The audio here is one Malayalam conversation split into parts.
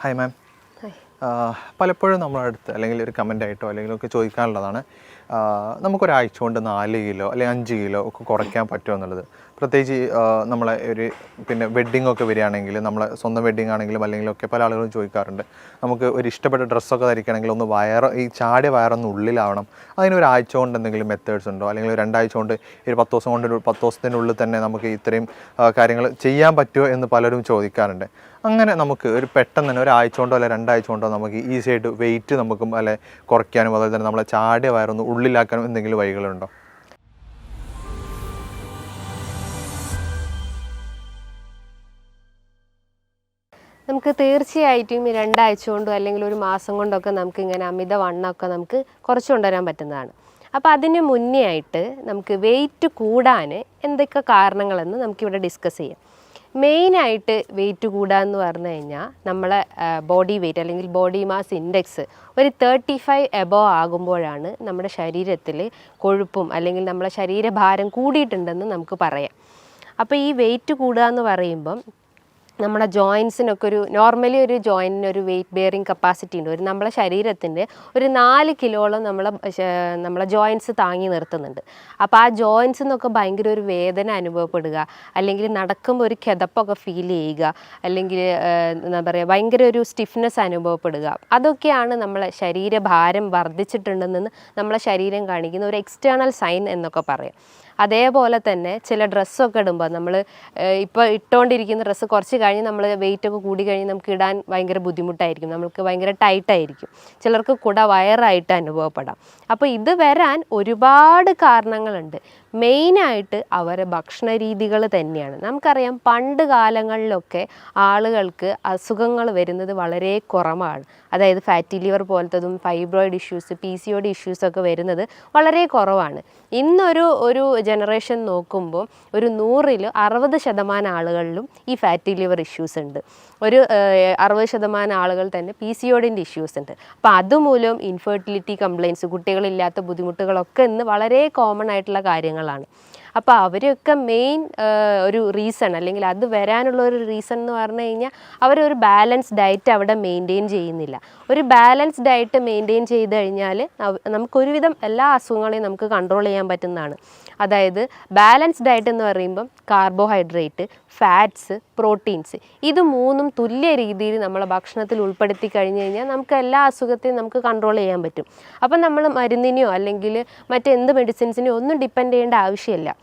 ഹായ് മാം പലപ്പോഴും നമ്മളടുത്ത് അല്ലെങ്കിൽ ഒരു കമന്റ് ആയിട്ടോ അല്ലെങ്കിൽ ഒക്കെ ചോദിക്കാനുള്ളതാണ്. നമുക്കൊരാഴ്ച കൊണ്ട് നാല് കിലോ അല്ലെങ്കിൽ അഞ്ച് കിലോ ഒക്കെ കുറയ്ക്കാൻ പറ്റുമോ എന്നുള്ളത്. പ്രത്യേകിച്ച് നമ്മളെ ഒരു പിന്നെ വെഡ്ഡിംഗ് ഒക്കെ വരികയാണെങ്കിൽ നമ്മളെ സ്വന്തം വെഡ്ഡിംഗ് ആണെങ്കിലും അല്ലെങ്കിൽ ഒക്കെ പല ആളുകളും ചോദിക്കാറുണ്ട്. നമുക്ക് ഒരു ഇഷ്ടപ്പെട്ട ഡ്രസ്സൊക്കെ ധരിക്കണമെങ്കിൽ ഒന്ന് വയർ ഈ ചാടിയ വയറൊന്ന് ഉള്ളിലാവണം. അതിന് ഒരാഴ്ച കൊണ്ട് എന്തെങ്കിലും മെത്തേഡ്സ് ഉണ്ടോ? അല്ലെങ്കിൽ രണ്ടാഴ്ച കൊണ്ട് ഒരു പത്ത് ദിവസം കൊണ്ട് പത്ത് ദിവസത്തിനുള്ളിൽ തന്നെ നമുക്ക് ഇത്രയും കാര്യങ്ങൾ ചെയ്യാൻ പറ്റുമോ എന്ന് പലരും ചോദിക്കാറുണ്ട്. അങ്ങനെ നമുക്ക് ഒരു പെട്ടെന്ന് തന്നെ ഒരാഴ്ച കൊണ്ടോ അല്ലെ രണ്ടാഴ്ച കൊണ്ടോ നമുക്ക് ഈസി ആയിട്ട് വെയിറ്റ് നമുക്കും അല്ലെ കുറയ്ക്കാനും അതുപോലെ തന്നെ നമ്മളെ ചാടിയ വയറൊന്ന് ഉള്ളിലാക്കാനും എന്തെങ്കിലും വഴികളുണ്ടോ? നമുക്ക് തീർച്ചയായിട്ടും രണ്ടാഴ്ച കൊണ്ടോ അല്ലെങ്കിൽ ഒരു മാസം കൊണ്ടൊക്കെ നമുക്ക് ഇങ്ങനെ അമിത വണ്ണമൊക്കെ നമുക്ക് കുറച്ച് കൊണ്ടുവരാൻ പറ്റുന്നതാണ്. അപ്പോൾ അതിന് മുന്നേ ആയിട്ട് നമുക്ക് വെയിറ്റ് കൂടാൻ എന്തൊക്കെ കാരണങ്ങളെന്ന് നമുക്കിവിടെ ഡിസ്കസ് ചെയ്യാം. മെയിനായിട്ട് വെയിറ്റ് കൂടാന്ന് പറഞ്ഞു കഴിഞ്ഞാൽ നമ്മളെ ബോഡി വെയിറ്റ് അല്ലെങ്കിൽ ബോഡി മാസ് ഇൻഡെക്സ് ഒരു തേർട്ടി ഫൈവ് എബോ ആകുമ്പോഴാണ് നമ്മുടെ ശരീരത്തിൽ കൊഴുപ്പും അല്ലെങ്കിൽ നമ്മളെ ശരീരഭാരം കൂടിയിട്ടുണ്ടെന്ന് നമുക്ക് പറയാം. അപ്പോൾ ഈ വെയിറ്റ് കൂടുക എന്ന് പറയുമ്പം നമ്മുടെ ജോയിൻസിനൊക്കെ ഒരു നോർമലി ഒരു ജോയിന്റിന് ഒരു വെയിറ്റ് ബെയറിങ് കപ്പാസിറ്റി ഉണ്ട്. ഒരു നമ്മളെ ശരീരത്തിന്റെ ഒരു നാല് കിലോളം നമ്മളെ നമ്മളെ ജോയിൻസ് താങ്ങി നിർത്തുന്നുണ്ട്. അപ്പോൾ ആ ജോയിൻസ് എന്നൊക്കെ ഭയങ്കര ഒരു വേദന അനുഭവപ്പെടുക അല്ലെങ്കിൽ നടക്കുമ്പോൾ ഒരു കിതപ്പൊക്കെ ഫീൽ ചെയ്യുക അല്ലെങ്കിൽ എന്താ പറയുക ഭയങ്കര ഒരു സ്റ്റിഫ്നെസ് അനുഭവപ്പെടുക. അതൊക്കെയാണ് നമ്മളെ ശരീരഭാരം വർദ്ധിച്ചിട്ടുണ്ടെന്ന് നമ്മളെ ശരീരം കാണിക്കുന്ന ഒരു എക്സ്റ്റേണൽ സൈൻ എന്നൊക്കെ പറയാം. അതേപോലെ തന്നെ ചില ഡ്രസ്സൊക്കെ ഇടുമ്പോൾ നമ്മൾ ഇപ്പോൾ ഇട്ടുകൊണ്ടിരിക്കുന്ന ഡ്രസ്സ് കുറച്ച് കഴിഞ്ഞ് നമ്മൾ വെയിറ്റ് ഒക്കെ കൂടി കഴിഞ്ഞ് നമുക്ക് ഇടാൻ ഭയങ്കര ബുദ്ധിമുട്ടായിരിക്കും. നമുക്ക് ഭയങ്കര ടൈറ്റായിരിക്കും. ചിലർക്ക് കുട വയറായിട്ട് അനുഭവപ്പെടാം. അപ്പോൾ ഇത് വരാൻ ഒരുപാട് കാരണങ്ങളുണ്ട്. മെയിനായിട്ട് അവരെ ഭക്ഷണ രീതികൾ തന്നെയാണ്. നമുക്കറിയാം പണ്ട് കാലങ്ങളിലൊക്കെ ആളുകൾക്ക് അസുഖങ്ങൾ വരുന്നത് വളരെ കുറവാണ്. അതായത് fatty liver പോലത്തതും fibroid issues P C O ഇഷ്യൂസൊക്കെ വരുന്നത് വളരെ കുറവാണ്. ഇന്നൊരു ഒരു ജനറേഷൻ നോക്കുമ്പോൾ ഒരു നൂറിൽ അറുപത് ശതമാനം ആളുകളിലും ഈ ഫാറ്റി ലിവർ ഇഷ്യൂസ് ഉണ്ട്. ഒരു അറുപത് ശതമാനം ആളുകൾ തന്നെ പി സി ഒഡിന്റെ ഇഷ്യൂസ് ഉണ്ട്. അപ്പോൾ അതുമൂലം ഇൻഫെർട്ടിലിറ്റി കംപ്ലയിൻസ് കുട്ടികളില്ലാത്ത ബുദ്ധിമുട്ടുകളൊക്കെ ഇന്ന് വളരെ കോമൺ ആയിട്ടുള്ള കാര്യങ്ങളാണ് അപ്പോൾ അവരൊക്കെ മെയിൻ ഒരു റീസൺ അല്ലെങ്കിൽ അത് വരാനുള്ള ഒരു റീസൺ എന്ന് പറഞ്ഞു കഴിഞ്ഞാൽ അവരൊരു ബാലൻസ് ഡയറ്റ് അവിടെ മെയിന്റെയിൻ ചെയ്യുന്നില്ല. ഒരു ബാലൻസ് ഡയറ്റ് മെയിന്റെയിൻ ചെയ്ത് കഴിഞ്ഞാൽ നമുക്കൊരുവിധം എല്ലാ അസുഖങ്ങളെയും നമുക്ക് കൺട്രോൾ ചെയ്യാൻ പറ്റുന്നതാണ്. അതായത് ബാലൻസ് ഡയറ്റ് എന്ന് പറയുമ്പം കാർബോഹൈഡ്രേറ്റ് ഫാറ്റ്സ് പ്രോട്ടീൻസ്. ഇത് മൂന്നും തുല്യ രീതിയിൽ നമ്മളെ ഭക്ഷണത്തിൽ ഉൾപ്പെടുത്തി കഴിഞ്ഞ് കഴിഞ്ഞാൽ നമുക്ക് എല്ലാ അസുഖത്തെയും നമുക്ക് കൺട്രോൾ ചെയ്യാൻ പറ്റും. അപ്പം നമ്മൾ മരുന്നിനെയോ അല്ലെങ്കിൽ മറ്റെന്ത് മെഡിസിൻസിനെയോ ഒന്നും ഡിപ്പെൻഡ് ചെയ്യേണ്ട ആവശ്യമില്ല.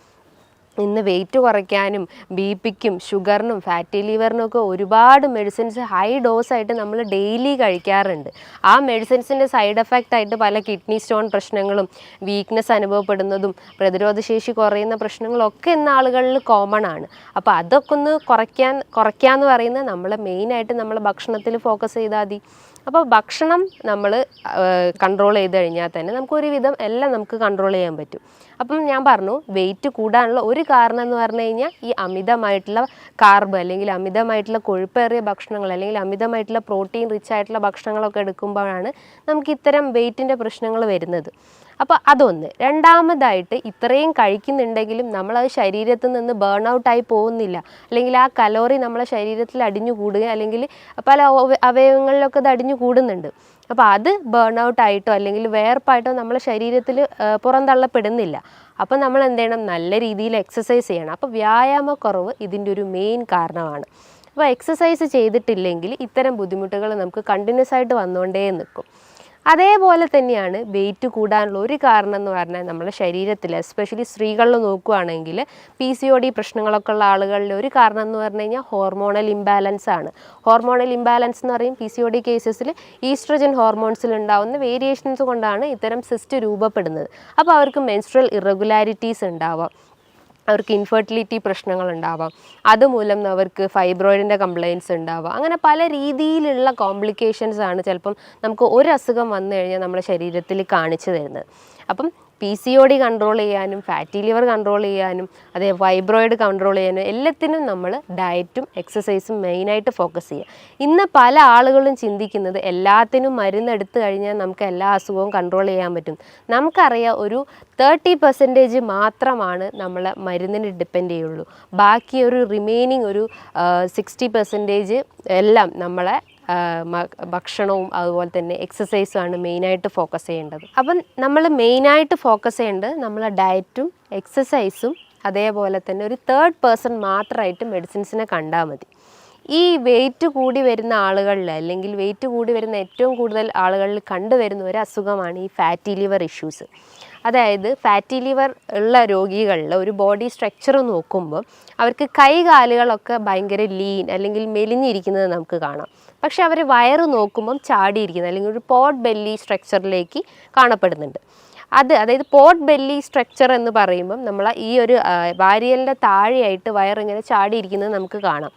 ഇന്ന് വെയിറ്റ് കുറയ്ക്കാനും ബി പിക്കും ഷുഗറിനും ഫാറ്റി ലിവറിനും ഒക്കെ ഒരുപാട് മെഡിസിൻസ് ഹൈ ഡോസ് ആയിട്ട് നമ്മൾ ഡെയിലി കഴിക്കാറുണ്ട്. ആ മെഡിസിൻസിന്റെ സൈഡ് എഫക്റ്റ് ആയിട്ട് പല കിഡ്നി സ്റ്റോൺ പ്രശ്നങ്ങളും വീക്ക്നെസ് അനുഭവപ്പെടുന്നതും പ്രതിരോധശേഷി കുറയുന്ന പ്രശ്നങ്ങളൊക്കെ ഇന്ന് ആളുകളിൽ കോമൺ ആണ്. അപ്പോൾ അതൊക്കെ ഒന്ന് കുറയ്ക്കാൻ കുറയ്ക്കാന്ന് പറയുന്നത് നമ്മൾ മെയിനായിട്ട് നമ്മൾ ഭക്ഷണത്തിൽ ഫോക്കസ് ചെയ്താൽ മതി. അപ്പോൾ ഭക്ഷണം നമ്മൾ കൺട്രോൾ ചെയ്ത് കഴിഞ്ഞാൽ തന്നെ നമുക്ക് ഒരുവിധം എല്ലാം നമുക്ക് കൺട്രോൾ ചെയ്യാൻ പറ്റും. അപ്പം ഞാൻ പറഞ്ഞു വെയിറ്റ് കൂടാനുള്ള ഒരു കാരണം എന്ന് പറഞ്ഞു കഴിഞ്ഞാൽ ഈ അമിതമായിട്ടുള്ള കാർബ് അല്ലെങ്കിൽ അമിതമായിട്ടുള്ള കൊഴുപ്പേറിയ ഭക്ഷണങ്ങൾ അല്ലെങ്കിൽ അമിതമായിട്ടുള്ള പ്രോട്ടീൻ റിച്ച് ആയിട്ടുള്ള ഭക്ഷണങ്ങളൊക്കെ എടുക്കുമ്പോഴാണ് നമുക്ക് ഇത്തരം വെയിറ്റിന്റെ പ്രശ്നങ്ങൾ വരുന്നത്. അപ്പോൾ അതൊന്ന്. രണ്ടാമതായിട്ട് ഇത്രയും കഴിക്കുന്നുണ്ടെങ്കിലും നമ്മളത് ശരീരത്തിൽ നിന്ന് ബേൺ ഔട്ടായി പോകുന്നില്ല. അല്ലെങ്കിൽ ആ കലോറി നമ്മളെ ശരീരത്തിൽ അടിഞ്ഞു കൂടുക അല്ലെങ്കിൽ പല അവ- അവയവങ്ങളിലൊക്കെ അത് അടിഞ്ഞു കൂടുന്നുണ്ട്. അപ്പോൾ അത് ബേൺ ഔട്ടായിട്ടോ അല്ലെങ്കിൽ വേർപ്പായിട്ടോ നമ്മളെ ശരീരത്തിൽ പുറന്തള്ളപ്പെടുന്നില്ല. അപ്പോൾ നമ്മൾ എന്ത് ചെയ്യണം? നല്ല രീതിയിൽ എക്സസൈസ് ചെയ്യണം. അപ്പോൾ വ്യായാമക്കുറവ് ഇതിന്റെ ഒരു മെയിൻ കാരണമാണ്. അപ്പോൾ എക്സസൈസ് ചെയ്തിട്ടില്ലെങ്കിൽ ഇത്തരം ബുദ്ധിമുട്ടുകൾ നമുക്ക് കണ്ടിന്യൂസ് ആയിട്ട് വന്നുകൊണ്ടേ നിൽക്കും. അതേപോലെ തന്നെയാണ് വെയിറ്റ് കൂടാനുള്ള ഒരു കാരണം എന്ന് പറഞ്ഞാൽ നമ്മുടെ ശരീരത്തിൽ എസ്പെഷ്യലി സ്ത്രീകളിൽ നോക്കുകയാണെങ്കിൽ പി സി ഒ ഡി പ്രശ്നങ്ങളൊക്കെ ഉള്ള ആളുകളിൽ ഒരു കാരണം എന്ന് പറഞ്ഞു കഴിഞ്ഞാൽ ഹോർമോണൽ ഇംബാലൻസ് ആണ്. ഹോർമോണൽ ഇംബാലൻസ് എന്ന് പറയും പി സി ഒ ഡി കേസസിൽ ഈസ്ട്രജൻ ഹോർമോൺസിൽ ഉണ്ടാവുന്ന വേരിയേഷൻസ് കൊണ്ടാണ് ഇത്തരം സിസ്റ്റ് രൂപപ്പെടുന്നത്. അപ്പോൾ അവർക്ക് മെൻസ്ട്രൽ ഇറഗുലാരിറ്റീസ് ഉണ്ടാവാം. അവർക്ക് ഇൻഫെർട്ടിലിറ്റി പ്രശ്നങ്ങൾ ഉണ്ടാവാം അതുമൂലം അവർക്ക് ഫൈബ്രോയിഡിന്റെ കംപ്ലയിൻസ് ഉണ്ടാവാം. അങ്ങനെ പല രീതിയിലുള്ള കോംപ്ലിക്കേഷൻസ് ആണ് ചിലപ്പം നമുക്ക് ഒരു അസുഖം വന്നു കഴിഞ്ഞാൽ നമ്മുടെ ശരീരത്തിൽ കാണിച്ചു തരുന്നത്. അപ്പം P C O D control ചെയ്യാനും ഫാറ്റി ലിവർ കൺട്രോൾ ചെയ്യാനും അതേ വൈബ്രോയിഡ് കൺട്രോൾ ചെയ്യാനും എല്ലാത്തിനും നമ്മൾ ഡയറ്റും എക്സസൈസും മെയിനായിട്ട് ഫോക്കസ് ചെയ്യുക ഇന്ന് പല ആളുകളും ചിന്തിക്കുന്നത് എല്ലാത്തിനും മരുന്ന് എടുത്തു കഴിഞ്ഞാൽ നമുക്ക് എല്ലാ അസുഖവും കൺട്രോൾ ചെയ്യാൻ പറ്റും. നമുക്കറിയാം ഒരു തേർട്ടി പെർസെന്റേജ് മാത്രമാണ് നമ്മൾ മരുന്നിന് ഡിപ്പെൻഡ് ചെയ്യുള്ളൂ. ബാക്കി ഒരു റിമൈനിങ് ഒരു സിക്സ്റ്റി പെർസെന്റേജ് എല്ലാം നമ്മളെ ഭക്ഷണവും അതുപോലെ തന്നെ എക്സസൈസും ആണ് മെയിനായിട്ട് ഫോക്കസ് ചെയ്യേണ്ടത്. അപ്പം നമ്മൾ മെയിനായിട്ട് ഫോക്കസ് ചെയ്യേണ്ടത് നമ്മളെ ഡയറ്റും എക്സസൈസും അതേപോലെ തന്നെ ഒരു തേർഡ് പേഴ്സൺ മാത്രമായിട്ട് മെഡിസിൻസിനെ കണ്ടാൽ മതി. ഈ വെയിറ്റ് കൂടി വരുന്ന ആളുകളിൽ അല്ലെങ്കിൽ വെയിറ്റ് കൂടി വരുന്ന ഏറ്റവും കൂടുതൽ ആളുകളിൽ കണ്ടുവരുന്ന ഒരു അസുഖമാണ് ഈ ഫാറ്റി ലിവർ ഇഷ്യൂസ് അതായത് ഫാറ്റി ലിവർ ഉള്ള രോഗികളിൽ ഒരു ബോഡി സ്ട്രക്ചർ നോക്കുമ്പോൾ അവർക്ക് കൈകാലുകളൊക്കെ ഭയങ്കര ലീൻ അല്ലെങ്കിൽ മെലിഞ്ഞിരിക്കുന്നത് നമുക്ക് കാണാം. പക്ഷെ അവർ വയറ് നോക്കുമ്പം ചാടിയിരിക്കുന്നത് അല്ലെങ്കിൽ ഒരു പോഡ് ബെല്ലി സ്ട്രക്ചറിലേക്ക് കാണപ്പെടുന്നുണ്ട്. അത് അതായത് പോട്ട് ബെല്ലി സ്ട്രക്ചർ എന്ന് പറയുമ്പം നമ്മൾ ഈ ഒരു വാരിയലിന്റെ താഴെയായിട്ട് വയറിങ്ങനെ ചാടിയിരിക്കുന്നത് നമുക്ക് കാണാം.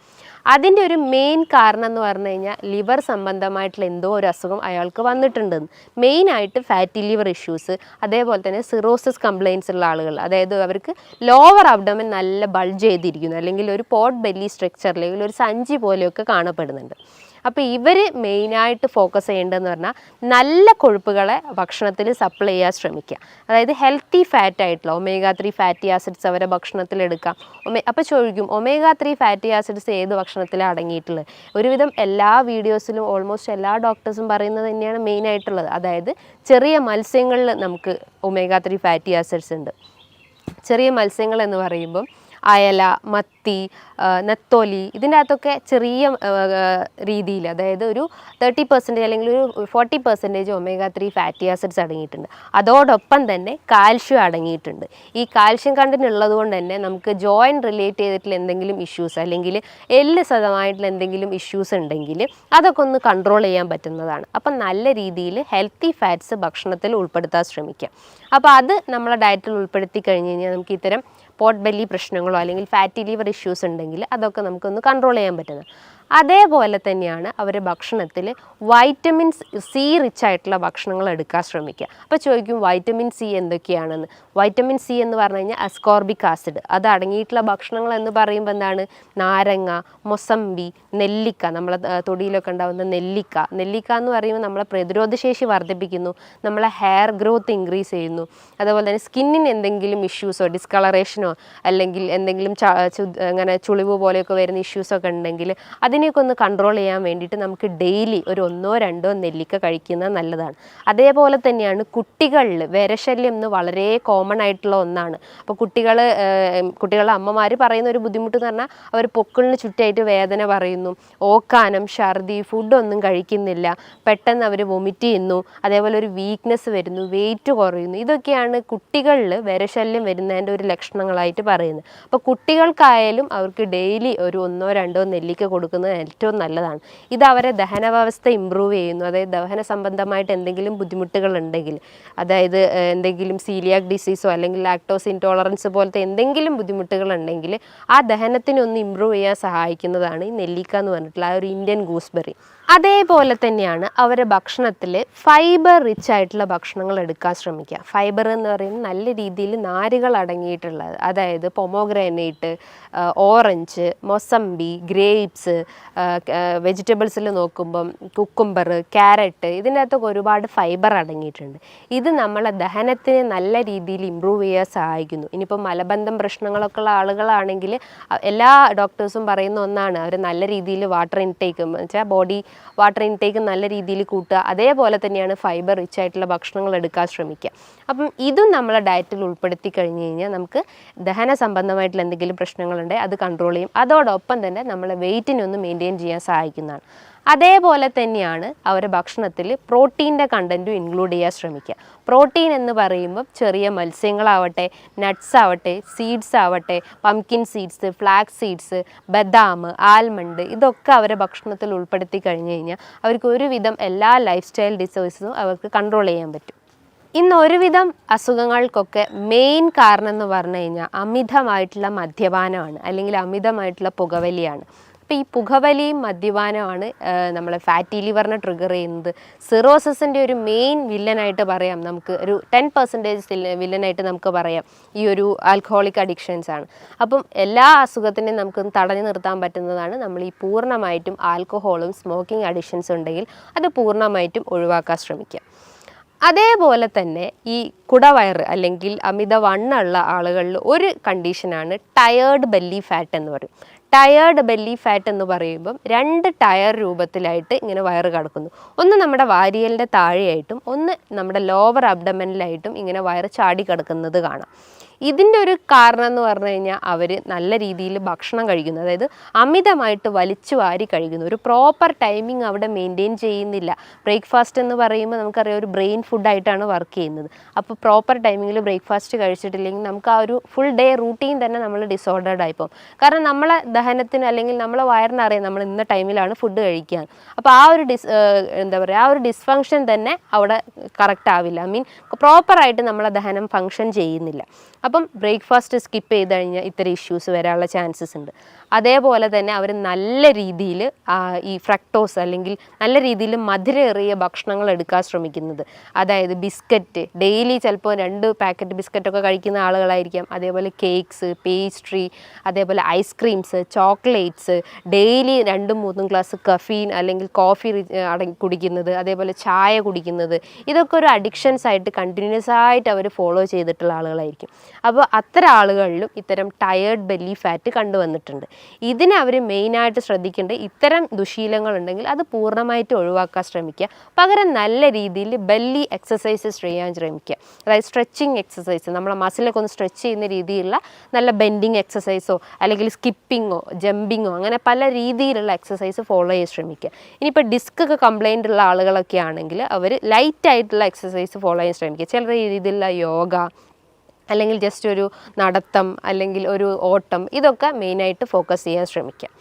അതിന്റെ ഒരു മെയിൻ കാരണം എന്ന് പറഞ്ഞു കഴിഞ്ഞാൽ ലിവർ സംബന്ധമായിട്ടുള്ള എന്തോ ഒരു അസുഖം അയാൾക്ക് വന്നിട്ടുണ്ടെന്ന് മെയിനായിട്ട് ഫാറ്റി ലിവർ ഇഷ്യൂസ് അതേപോലെ തന്നെ സിറോസിസ് കംപ്ലയിൻസ് ഉള്ള ആളുകൾ അതായത് അവർക്ക് ലോവർ അബ്ഡമൻ നല്ല ബൾജ് ചെയ്തിരിക്കുന്നു അല്ലെങ്കിൽ ഒരു പോട്ട് ബെല്ലി സ്ട്രക്ചർ അല്ലെങ്കിൽ ഒരു സഞ്ചി പോലെയൊക്കെ കാണപ്പെടുന്നുണ്ട്. അപ്പോൾ ഇവർ മെയിനായിട്ട് ഫോക്കസ് ചെയ്യേണ്ടതെന്ന് പറഞ്ഞാൽ നല്ല കൊഴുപ്പുകളെ ഭക്ഷണത്തിൽ സപ്ലൈ ചെയ്യാൻ ശ്രമിക്കുക. അതായത് ഹെൽത്തി ഫാറ്റ് ആയിട്ടുള്ള ഒമേഗ ത്രീ ഫാറ്റി ആസിഡ്സ് അവരെ ഭക്ഷണത്തിൽ എടുക്കാം ഒമേ അപ്പോൾ ചോദിക്കും ഒമേഗ ത്രീ ഫാറ്റി ആസിഡ്സ് ഏത് ഭക്ഷണത്തിൽ അടങ്ങിയിട്ടുള്ളത്? ഒരുവിധം എല്ലാ വീഡിയോസിലും ഓൾമോസ്റ്റ് എല്ലാ ഡോക്ടേഴ്സും പറയുന്നത് തന്നെയാണ് മെയിനായിട്ടുള്ളത് അതായത് ചെറിയ മത്സ്യങ്ങളിൽ നമുക്ക് ഒമേഗ ത്രീ ഫാറ്റി ആസിഡ്സ് ഉണ്ട്. ചെറിയ മത്സ്യങ്ങൾ എന്ന് പറയുമ്പം അയല മത്തി നെത്തോലി ഇതിന്റെ അകത്തൊക്കെ ചെറിയ രീതിയിൽ അതായത് ഒരു തേർട്ടി പെർസെന്റേജ് അല്ലെങ്കിൽ ഒരു forty percentage omega three fatty acids അടങ്ങിയിട്ടുണ്ട്. അതോടൊപ്പം തന്നെ കാൽഷ്യം അടങ്ങിയിട്ടുണ്ട്. ഈ കാൽഷ്യം കണ്ടന്റ് ഉള്ളത് കൊണ്ട് തന്നെ നമുക്ക് ജോയിന്റ് റിലേറ്റ് ചെയ്തിട്ടുള്ള എന്തെങ്കിലും ഇഷ്യൂസ് അല്ലെങ്കിൽ എല്ല് സതമായിട്ടുള്ള എന്തെങ്കിലും ഇഷ്യൂസ് ഉണ്ടെങ്കിൽ അതൊക്കെ ഒന്ന് കൺട്രോൾ ചെയ്യാൻ പറ്റുന്നതാണ്. അപ്പം നല്ല രീതിയിൽ ഹെൽത്തി ഫാറ്റ്സ് ഭക്ഷണത്തിൽ ഉൾപ്പെടുത്താൻ ശ്രമിക്കുക അപ്പോൾ അത് നമ്മളെ ഡയറ്റിൽ ഉൾപ്പെടുത്തി കഴിഞ്ഞ് കഴിഞ്ഞാൽ നമുക്ക് ഇത്തരം പോട്ട് ബെല്ലി പ്രശ്നങ്ങളോ അല്ലെങ്കിൽ ഫാറ്റി ലിവർ ഇഷ്യൂസ് ഉണ്ടെങ്കിൽ അതൊക്കെ നമുക്കൊന്ന് കൺട്രോൾ ചെയ്യാൻ പറ്റുന്നത്. അതേപോലെ തന്നെയാണ് അവർ ഭക്ഷണത്തിൽ വൈറ്റമിൻ സി റിച്ച് ആയിട്ടുള്ള ഭക്ഷണങ്ങൾ എടുക്കാൻ ശ്രമിക്കുക. അപ്പോൾ ചോദിക്കും വൈറ്റമിൻ സി എന്തൊക്കെയാണെന്ന്? വൈറ്റമിൻ സി എന്ന് പറഞ്ഞു കഴിഞ്ഞാൽ അസ്കോർബിക് ആസിഡ് അത് അടങ്ങിയിട്ടുള്ള ഭക്ഷണങ്ങൾ എന്ന് പറയുമ്പോൾ എന്താണ്? നാരങ്ങ മൊസമ്പി നെല്ലിക്ക. നമ്മളെ തൊടിയിലൊക്കെ ഉണ്ടാകുന്ന നെല്ലിക്ക. നെല്ലിക്ക എന്ന് പറയുമ്പോൾ നമ്മളെ പ്രതിരോധശേഷി വർദ്ധിപ്പിക്കുന്നു. നമ്മളെ ഹെയർ ഗ്രോത്ത് ഇൻക്രീസ് ചെയ്യുന്നു. അതുപോലെ തന്നെ സ്കിന്നിന് എന്തെങ്കിലും ഇഷ്യൂസോ ഡിസ്കളറേഷനോ അല്ലെങ്കിൽ എന്തെങ്കിലും അങ്ങനെ ചുളിവ് പോലെയൊക്കെ വരുന്ന ഇഷ്യൂസൊക്കെ ഉണ്ടെങ്കിൽ അതിനെയൊക്കെ ഒന്ന് കൺട്രോൾ ചെയ്യാൻ വേണ്ടിയിട്ട് നമുക്ക് ഡെയിലി ഒരു ഒന്നോ രണ്ടോ നെല്ലിക്ക കഴിക്കുന്നത് നല്ലതാണ്. അതേപോലെ തന്നെയാണ് കുട്ടികളിൽ വിരശല്യം എന്ന് വളരെ കോമൺ ആയിട്ടുള്ള ഒന്നാണ്. അപ്പോൾ കുട്ടികൾ കുട്ടികളുടെ അമ്മമാർ പറയുന്ന ഒരു ബുദ്ധിമുട്ട് എന്ന് പറഞ്ഞാൽ അവർ പൊക്കിളിന് ചുറ്റായിട്ട് വേദന പറയുന്നു. ഓക്കാനം ഛർദി ഫുഡൊന്നും കഴിക്കുന്നില്ല. പെട്ടെന്ന് അവർ വൊമിറ്റ് ചെയ്യുന്നു. അതേപോലെ ഒരു വീക്ക്നെസ് വരുന്നു വെയിറ്റ് കുറയുന്നു. ഇതൊക്കെയാണ് കുട്ടികളിൽ വിരശല്യം വരുന്നതിന്റെ ഒരു ലക്ഷണങ്ങളായിട്ട് പറയുന്നത്. അപ്പോൾ കുട്ടികൾക്കായാലും അവർക്ക് ഡെയിലി ഒരു ഒന്നോ രണ്ടോ നെല്ലിക്ക കൊടുക്കുന്നത് ഏറ്റവും നല്ലതാണ്. ഇത് അവരെ ദഹനവ്യവസ്ഥ ഇമ്പ്രൂവ് ചെയ്യുന്നു. അതായത് ദഹന സംബന്ധമായിട്ട് എന്തെങ്കിലും ബുദ്ധിമുട്ടുകൾ ഉണ്ടെങ്കിൽ അതായത് എന്തെങ്കിലും സീലിയാക് ഡിസീസോ അല്ലെങ്കിൽ ലാക്ടോസ് ഇൻടോളറൻസ് പോലത്തെ എന്തെങ്കിലും ബുദ്ധിമുട്ടുകൾ ഉണ്ടെങ്കിൽ ആ ദഹനത്തിനെ ഒന്ന് ഇമ്പ്രൂവ് ചെയ്യാൻ സഹായിക്കുന്നതാണ് ഈ നെല്ലിക്ക എന്ന് പറഞ്ഞിട്ടുള്ള ആ ഒരു ഇന്ത്യൻ ഗൂസ്ബെറി അതേപോലെ തന്നെയാണ് അവരെ ഭക്ഷണത്തിൽ ഫൈബർ റിച്ച് ആയിട്ടുള്ള ഭക്ഷണങ്ങൾ എടുക്കാൻ ശ്രമിക്കുക. ഫൈബർ എന്ന് പറയുന്നത് നല്ല രീതിയിൽ നാരുകൾ അടങ്ങിയിട്ടുള്ളത്. അതായത് പൊമോഗ്രാനൈറ്റ് ഓറഞ്ച് മൊസംബി ഗ്രേപ്സ് വെജിറ്റബിൾസിൽ നോക്കുമ്പം കുക്കുംബർ ക്യാരറ്റ് ഇതിനകത്തൊക്കെ ഒരുപാട് ഫൈബർ അടങ്ങിയിട്ടുണ്ട്. ഇത് നമ്മളെ ദഹനത്തിനെ നല്ല രീതിയിൽ ഇമ്പ്രൂവ് ചെയ്യാൻ സഹായിക്കുന്നു. ഇനിയിപ്പോൾ മലബന്ധം പ്രശ്നങ്ങളൊക്കെ ഉള്ള ആളുകളാണെങ്കിൽ എല്ലാ ഡോക്ടേഴ്സും പറയുന്ന ഒന്നാണ് അവർ നല്ല രീതിയിൽ വാട്ടർ ഇൻടേക്ക് വെച്ചാൽ ബോഡി വാട്ടർ ഇൻടേക്ക് നല്ല രീതിയിൽ കൂട്ടുക. അതേപോലെ തന്നെയാണ് ഫൈബർ റിച്ച് ആയിട്ടുള്ള ഭക്ഷണങ്ങൾ എടുക്കാൻ ശ്രമിക്കുക. അപ്പം ഇതും നമ്മളെ ഡയറ്റിൽ ഉൾപ്പെടുത്തി കഴിഞ്ഞ് കഴിഞ്ഞാൽ നമുക്ക് ദഹന സംബന്ധമായിട്ടുള്ള എന്തെങ്കിലും പ്രശ്നങ്ങളുണ്ടെങ്കിൽ അത് കൺട്രോൾ ചെയ്യും. അതോടൊപ്പം തന്നെ നമ്മളെ വെയിറ്റിനൊന്നും മെയിന്റെയിൻ ചെയ്യാൻ സഹായിക്കുന്നതാണ്. അതേപോലെ തന്നെയാണ് അവരുടെ ഭക്ഷണത്തിൽ പ്രോട്ടീന്റെ കണ്ടന്റും ഇൻക്ലൂഡ് ചെയ്യാൻ ശ്രമിക്കുക. പ്രോട്ടീൻ എന്ന് പറയുമ്പോൾ ചെറിയ മത്സ്യങ്ങളാവട്ടെ നട്ട്സ് ആവട്ടെ സീഡ്സ് ആവട്ടെ പംകിൻ സീഡ്സ് ഫ്ലാക്സ് സീഡ്സ് ബദാം ആൽമണ്ട് ഇതൊക്കെ അവരെ ഭക്ഷണത്തിൽ ഉൾപ്പെടുത്തി കഴിഞ്ഞ് കഴിഞ്ഞാൽ അവർക്ക് ഒരുവിധം എല്ലാ ലൈഫ് സ്റ്റൈൽ ഡിസേഴ്സും അവർക്ക് കൺട്രോൾ ചെയ്യാൻ പറ്റും. ഇന്ന് ഒരുവിധം അസുഖങ്ങൾക്കൊക്കെ മെയിൻ കാരണം എന്ന് പറഞ്ഞു കഴിഞ്ഞാൽ അമിതമായിട്ടുള്ള മദ്യപാനമാണ് അല്ലെങ്കിൽ അമിതമായിട്ടുള്ള പുകവലിയാണ്. അപ്പോൾ ഈ പുകവലിയും മദ്യപാനമാണ് നമ്മളെ ഫാറ്റി ലിവറിനെ ട്രിഗർ ചെയ്യുന്നത്. സിറോസിന്റെ ഒരു മെയിൻ വില്ലനായിട്ട് പറയാം നമുക്ക്. ഒരു ടെൻ പെർസെന്റേജ് വില്ലനായിട്ട് നമുക്ക് പറയാം. ഈ ഒരു ആൽക്കഹോളിക് അഡിക്ഷൻസ് ആണ് അപ്പം എല്ലാ അസുഖത്തിനെയും നമുക്ക് തടഞ്ഞു നിർത്താൻ പറ്റുന്നതാണ് നമ്മൾ ഈ പൂർണമായിട്ടും ആൽക്കഹോളും സ്മോക്കിംഗ് അഡിക്ഷൻസ് ഉണ്ടെങ്കിൽ അത് പൂർണമായിട്ടും ഒഴിവാക്കാൻ ശ്രമിക്കുക. അതേപോലെ തന്നെ ഈ കുടവയറ് അല്ലെങ്കിൽ അമിത വണ്ണുള്ള ആളുകളിൽ ഒരു കണ്ടീഷനാണ് ടയേർഡ് ബെല്ലി ഫാറ്റ് എന്ന് പറയും. ടയേർഡ് ബെല്ലി ഫാറ്റ് എന്ന് പറയുമ്പം രണ്ട് ടയർ രൂപത്തിലായിട്ട് ഇങ്ങനെ വയറ് കടക്കുന്നു. ഒന്ന് നമ്മുടെ വാരിയലിന്റെ താഴെയായിട്ടും ഒന്ന് നമ്മുടെ ലോവർ അബ്ഡമനിലായിട്ടും ഇങ്ങനെ വയറ് ചാടി കിടക്കുന്നത് കാണാം. ഇതിന്റെ ഒരു കാരണം എന്ന് പറഞ്ഞു കഴിഞ്ഞാൽ അവർ നല്ല രീതിയിൽ ഭക്ഷണം കഴിക്കുന്നു. അതായത് അമിതമായിട്ട് വലിച്ചു വാരി കഴിക്കുന്നു. ഒരു പ്രോപ്പർ ടൈമിംഗ് അവിടെ മെയിന്റെയിൻ ചെയ്യുന്നില്ല. ബ്രേക്ക്ഫാസ്റ്റ് എന്ന് പറയുമ്പോൾ നമുക്കറിയാം ഒരു ബ്രെയിൻ ഫുഡായിട്ടാണ് വർക്ക് ചെയ്യുന്നത്. അപ്പോൾ പ്രോപ്പർ ടൈമിങ്ങിൽ ബ്രേക്ക്ഫാസ്റ്റ് കഴിച്ചിട്ടില്ലെങ്കിൽ നമുക്ക് ആ ഒരു ഫുൾ ഡേ റൂട്ടീൻ തന്നെ നമ്മൾ ഡിസോർഡേഡ് ആയിപ്പോൾ കാരണം നമ്മളെ ദഹനത്തിന് അല്ലെങ്കിൽ നമ്മളെ വയറിനറിയാം നമ്മൾ ഇന്ന ടൈമിലാണ് ഫുഡ് കഴിക്കുക അപ്പോൾ ആ ഒരു ഡിസ് എന്താ പറയുക ആ ഒരു ഡിസ്ഫങ്ഷൻ തന്നെ അവിടെ കറക്റ്റ് ആവില്ല. ഐ മീൻ പ്രോപ്പറായിട്ട് നമ്മളെ ദഹനം ഫങ്ഷൻ ചെയ്യുന്നില്ല. അപ്പം ബ്രേക്ക്ഫാസ്റ്റ് സ്കിപ്പ് ചെയ്ത് കഴിഞ്ഞാൽ ഇത്തരം ഇഷ്യൂസ് വരാനുള്ള ചാൻസസ് ഉണ്ട്. അതേപോലെ തന്നെ അവർ നല്ല രീതിയിൽ ഈ ഫ്രക്ടോസ് അല്ലെങ്കിൽ നല്ല രീതിയിൽ മധുരേറിയ ഭക്ഷണങ്ങൾ എടുക്കാൻ ശ്രമിക്കുന്നത്. അതായത് ബിസ്ക്കറ്റ് ഡെയിലി ചിലപ്പോൾ രണ്ട് പാക്കറ്റ് ബിസ്ക്കറ്റൊക്കെ കഴിക്കുന്ന ആളുകളായിരിക്കാം. അതേപോലെ കേക്ക്സ് പേസ്ട്രി അതേപോലെ ഐസ്ക്രീംസ് ചോക്ലേറ്റ്സ് ഡെയിലി രണ്ടും മൂന്നും ഗ്ലാസ് കഫീൻ അല്ലെങ്കിൽ കോഫി അടങ്ങി കുടിക്കുന്നത് അതേപോലെ ചായ കുടിക്കുന്നത് ഇതൊക്കെ ഒരു അഡിക്ഷൻസ് ആയിട്ട് കണ്ടിന്യൂസ് ആയിട്ട് അവർ ഫോളോ ചെയ്തിട്ടുള്ള ആളുകളായിരിക്കും. അപ്പോൾ അത്തരം ആളുകളിലും ഇത്തരം ടയേർഡ് ബെല്ലി ഫാറ്റ് കണ്ടുവന്നിട്ടുണ്ട്. ഇതിനെ അവർ മെയിനായിട്ട് ശ്രദ്ധിക്കേണ്ടത് ഇത്തരം ദുശീലങ്ങൾ ഉണ്ടെങ്കിൽ അത് പൂർണമായിട്ട് ഒഴിവാക്കാൻ ശ്രമിക്കുക. പകരം നല്ല രീതിയിൽ ബെല്ലി എക്സസൈസസ് ചെയ്യാൻ ശ്രമിക്കുക. അതായത് സ്ട്രെച്ചിങ് എക്സസൈസ് നമ്മളെ മസിലൊക്കെ ഒന്ന് സ്ട്രെച്ച് ചെയ്യുന്ന രീതിയിലുള്ള നല്ല ബെൻഡിങ് എക്സസൈസോ അല്ലെങ്കിൽ സ്കിപ്പിങ്ങോ ജമ്പിങ്ങോ അങ്ങനെ പല രീതിയിലുള്ള എക്സസൈസ് ഫോളോ ചെയ്യാൻ ശ്രമിക്കുക. ഇനിയിപ്പോൾ ഡിസ്ക് ഒക്കെ കംപ്ലൈന്റ് ഉള്ള ആളുകളൊക്കെ ആണെങ്കിൽ അവർ ലൈറ്റ് ആയിട്ടുള്ള എക്സസൈസ് ഫോളോ ചെയ്യാൻ ശ്രമിക്കുക. ചില രീതിയിലുള്ള യോഗ അല്ലെങ്കിൽ ജസ്റ്റ് ഒരു നടത്തം അല്ലെങ്കിൽ ഒരു ഓട്ടം ഇതൊക്കെ മെയിനായിട്ട് ഫോക്കസ് ചെയ്യാൻ ശ്രമിക്കുക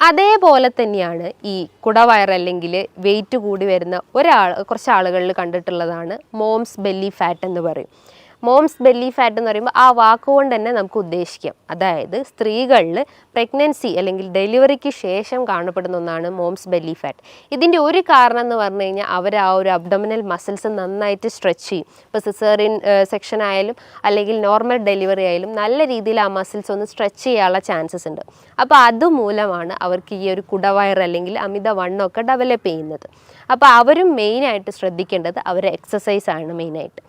അതേപോലെ തന്നെയാണ് ഈ കുടവയർ അല്ലെങ്കിൽ വെയിറ്റ് കൂടി വരുന്ന ഒരാൾ കുറച്ച് ആളുകളിൽ കണ്ടിട്ടുള്ളതാണ് മോംസ് ബെല്ലി ഫാറ്റ് എന്ന് പറയും. മോംസ് ബെല്ലി ഫാറ്റ് എന്ന് പറയുമ്പോൾ ആ വാക്കുകൊണ്ട് തന്നെ നമുക്ക് ഉദ്ദേശിക്കാം. അതായത് സ്ത്രീകളിൽ പ്രഗ്നൻസി അല്ലെങ്കിൽ ഡെലിവറിക്ക് ശേഷം കാണപ്പെടുന്ന ഒന്നാണ് മോംസ് ബെല്ലി ഫാറ്റ് ഇതിന്റെ ഒരു കാരണം എന്ന് പറഞ്ഞു കഴിഞ്ഞാൽ അവർ ആ ഒരു അബ്ഡമിനൽ മസിൽസ് നന്നായിട്ട് സ്ട്രെച്ച് ചെയ്യും. ഇപ്പോൾ സിസേറിയൻ സെക്ഷൻ ആയാലും അല്ലെങ്കിൽ നോർമൽ ഡെലിവറി ആയാലും നല്ല രീതിയിൽ ആ മസിൽസ് ഒന്ന് സ്ട്രെച്ച് ചെയ്യാനുള്ള ചാൻസസ് ഉണ്ട്. അപ്പോൾ അതുമൂലമാണ് അവർക്ക് ഈ ഒരു കുടവയർ അല്ലെങ്കിൽ അമിത വണ്ണമൊക്കെ ഡെവലപ്പ് ചെയ്യുന്നത്. അപ്പോൾ അവരും മെയിനായിട്ട് ശ്രദ്ധിക്കേണ്ടത് അവരെ എക്സസൈസ് ആണ് മെയിനായിട്ട്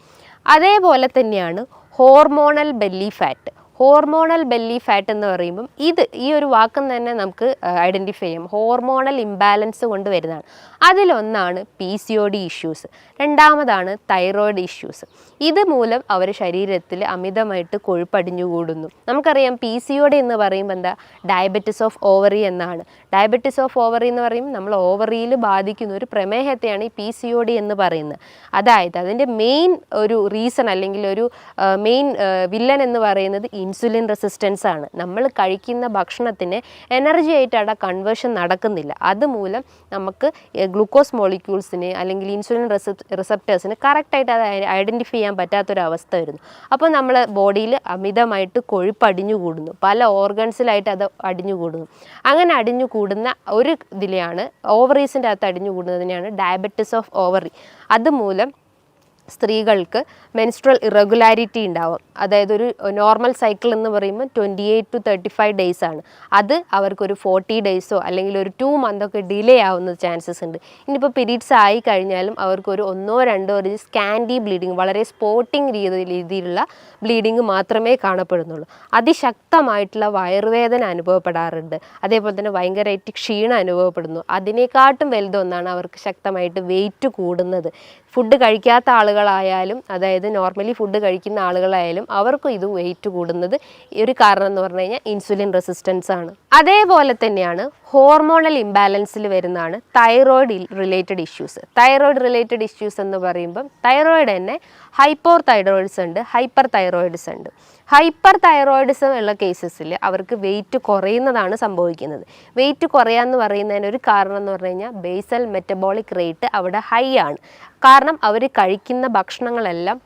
അതേപോലെ തന്നെയാണ് hormonal belly fat hormonal belly fat എന്ന് പറയുമ്പം ഇത് ഈ ഒരു വാക്കും തന്നെ നമുക്ക് ഐഡന്റിഫൈ ചെയ്യാം. ഹോർമോണൽ ഇംബാലൻസ് കൊണ്ട് വരുന്നതാണ്. അതിലൊന്നാണ് P C O D issues രണ്ടാമതാണ് thyroid issues ഇത് മൂലം അവർ ശരീരത്തിൽ അമിതമായിട്ട് കൊഴുപ്പടിഞ്ഞുകൂടുന്നു. നമുക്കറിയാം പി സി ഒ ഡി എന്ന് പറയുമ്പോൾ എന്താ? ഡയബറ്റിസ് ഓഫ് ഓവറി എന്നാണ്. ഡയബറ്റിസ് ഓഫ് ഓവറി എന്ന് പറയും നമ്മൾ ഓവറിയിൽ ബാധിക്കുന്ന ഒരു പ്രമേഹത്തെയാണ് ഈ പി സി ഒ ഡി എന്ന് പറയുന്നത്. അതായത് അതിന്റെ മെയിൻ ഒരു റീസൺ അല്ലെങ്കിൽ ഒരു മെയിൻ വില്ലൻ എന്ന് പറയുന്നത് ഇൻസുലിൻ റെസിസ്റ്റൻസ് ആണ്. നമ്മൾ കഴിക്കുന്ന ഭക്ഷണത്തിന് എനർജി ആയിട്ട് അവിടെ കൺവേർഷൻ നടക്കുന്നില്ല അതുമൂലം നമുക്ക് ഗ്ലൂക്കോസ് മോളിക്യൂൾസിന് അല്ലെങ്കിൽ ഇൻസുലിൻ റിസപ്റ്റേഴ്സിന് കറക്റ്റായിട്ട് അത് ഐഡന്റിഫൈ ചെയ്യാൻ പറ്റാത്തൊരവസ്ഥ വരുന്നു അപ്പോൾ നമ്മൾ ബോഡിയിൽ അമിതമായിട്ട് കൊഴുപ്പ് അടിഞ്ഞു കൂടുന്നു പല ഓർഗൻസിലായിട്ട് അത് അടിഞ്ഞു കൂടുന്നു അങ്ങനെ അടിഞ്ഞു കൂടുന്ന ഒരു ഇതിലെയാണ് ഓവറീസിന്റെ അകത്ത് അടിഞ്ഞു കൂടുന്നതിനെയാണ് ഡയബറ്റിസ് ഓഫ് ഓവറി. അതുമൂലം സ്ത്രീകൾക്ക് മെൻസ്ട്രൽ ഇറഗുലാരിറ്റി ഉണ്ടാവും. അതായത് ഒരു നോർമൽ സൈക്കിൾ എന്ന് പറയുമ്പോൾ twenty eight to thirty five days ആണ്. അത് അവർക്കൊരു ഫോർട്ടി ഡേയ്സോ അല്ലെങ്കിൽ ഒരു ടു മന്തൊക്കെ ഡിലേ ആവുന്ന ചാൻസസ് ഉണ്ട്. ഇനിയിപ്പോൾ പീരീഡ്സ് ആയി കഴിഞ്ഞാലും അവർക്കൊരു ഒന്നോ രണ്ടോ ഒരു സ്കാൻഡി ബ്ലീഡിങ് വളരെ സ്പോട്ടിങ് രീതിയിലുള്ള ബ്ലീഡിങ് മാത്രമേ കാണപ്പെടുന്നുള്ളൂ. അതിശക്തമായിട്ടുള്ള വയറുവേദന അനുഭവപ്പെടാറുണ്ട്. അതേപോലെ തന്നെ ഭയങ്കരമായിട്ട് ക്ഷീണം അനുഭവപ്പെടുന്നു. അതിനേക്കാട്ടും വലുതൊന്നാണ് അവർക്ക് ശക്തമായിട്ട് വെയിറ്റ് കൂടുന്നത്. ഫുഡ് കഴിക്കാത്ത ആളുകളായാലും അതായത് നോർമലി ഫുഡ് കഴിക്കുന്ന ആളുകളായാലും അവർക്കും ഇത് വെയിറ്റ് കൂടുന്നത് ഒരു കാരണം എന്ന് പറഞ്ഞു കഴിഞ്ഞാൽ ഇൻസുലിൻ റെസിസ്റ്റൻസ് ആണ്. അതേപോലെ തന്നെയാണ് ഹോർമോണൽ ഇംബാലൻസിൽ വരുന്നതാണ് thyroid related issues thyroid related issues എന്ന് പറയുമ്പം തൈറോയിഡ് തന്നെ ഹൈപ്പോർ തൈറോയിഡ്സ് ഉണ്ട് ഹൈപ്പർ തൈറോയിഡ്സ് ഉണ്ട്. ഹൈപ്പർ തൈറോയിഡിസം ഉള്ള കേസസിൽ അവർക്ക് വെയിറ്റ് കുറയുന്നതാണ് സംഭവിക്കുന്നത്. വെയിറ്റ് കുറയാന്ന് പറയുന്നതിന് ഒരു കാരണം എന്ന് പറഞ്ഞു കഴിഞ്ഞാൽ ബേസൽ മെറ്റബോളിക് റേറ്റ് അവിടെ ഹൈ ആണ്. കാരണം അവർ കഴിക്കുന്ന ഭക്ഷണങ്ങളെല്ലാം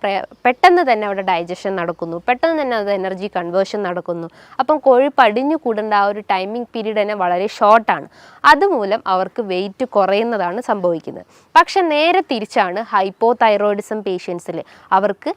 പെട്ടെന്ന് തന്നെ അവിടെ ഡൈജഷൻ നടക്കുന്നു. പെട്ടെന്ന് തന്നെ അത് എനർജി കൺവേർഷൻ നടക്കുന്നു. അപ്പം കോഴി പടിഞ്ഞു കൂടേണ്ട ആ ഒരു ടൈമിംഗ് പീരീഡ് തന്നെ വളരെ ഷോർട്ടാണ് അതുമൂലം അവർക്ക് വെയിറ്റ് കുറയുന്നതാണ് സംഭവിക്കുന്നത്. പക്ഷെ നേരെ തിരിച്ചാണ് ഹൈപ്പോ തൈറോയിഡിസം പേഷ്യൻസിൽ അവർക്ക്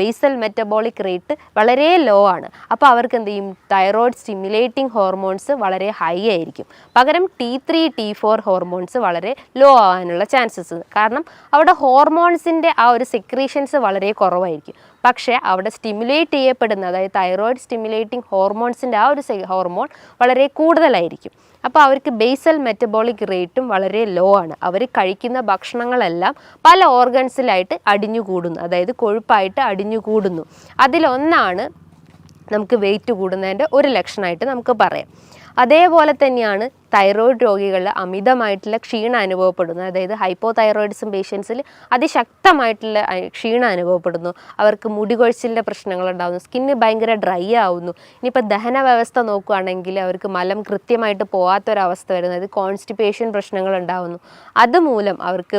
ബേസൽ മെറ്റബോളിക് റേറ്റ് വളരെ ലോ ആണ്. അപ്പോൾ അവർക്ക് എന്ത് ചെയ്യും? തൈറോയിഡ് സ്റ്റിമുലേറ്റിംഗ് ഹോർമോൺസ് വളരെ ഹൈ ആയിരിക്കും. പകരം T three T four hormones വളരെ ലോ ആവാനുള്ള ചാൻസസ് കാരണം അവിടെ ഹോർമോൺസിന്റെ ആ ഒരു സെക്രീഷൻസ് വളരെ കുറവായിരിക്കും. പക്ഷേ അവിടെ സ്റ്റിമുലേറ്റ് ചെയ്യപ്പെടുന്ന അതായത് തൈറോയിഡ് സ്റ്റിമുലേറ്റിംഗ് ഹോർമോൺസിന്റെ ആ ഒരു ഹോർമോൺ വളരെ കൂടുതലായിരിക്കും. അപ്പോൾ അവർക്ക് ബേസൽ മെറ്റബോളിക് റേറ്റും വളരെ ലോ ആണ്. അവർ കഴിക്കുന്ന ഭക്ഷണങ്ങളെല്ലാം പല ഓർഗൻസിലായിട്ട് അടിഞ്ഞുകൂടുന്നു. അതായത് കൊഴുപ്പായിട്ട് അടിഞ്ഞുകൂടുന്നു. അതിലൊന്നാണ് നമുക്ക് വെയിറ്റ് കൂടുന്നതിന്റെ ഒരു ലക്ഷണമായിട്ട് നമുക്ക് പറയാം. അതേപോലെ തന്നെയാണ് തൈറോയിഡ് രോഗികളിൽ അമിതമായിട്ടുള്ള ക്ഷീണം അനുഭവപ്പെടുന്നു. അതായത് ഹൈപ്പോ തൈറോയിഡിസം പേഷ്യൻസിൽ അതിശക്തമായിട്ടുള്ള ക്ഷീണം അനുഭവപ്പെടുന്നു. അവർക്ക് മുടി കൊഴിച്ചിലിന്റെ പ്രശ്നങ്ങളുണ്ടാകുന്നു സ്കിന്ന് ഭയങ്കര ഡ്രൈ ആവുന്നു. ഇനിയിപ്പോൾ ദഹന വ്യവസ്ഥ നോക്കുകയാണെങ്കിൽ അവർക്ക് മലം കൃത്യമായിട്ട് പോകാത്തൊരവസ്ഥ വരുന്നത് അതായത് കോൺസ്റ്റിപ്പേഷൻ പ്രശ്നങ്ങൾ ഉണ്ടാവുന്നു. അതുമൂലം അവർക്ക്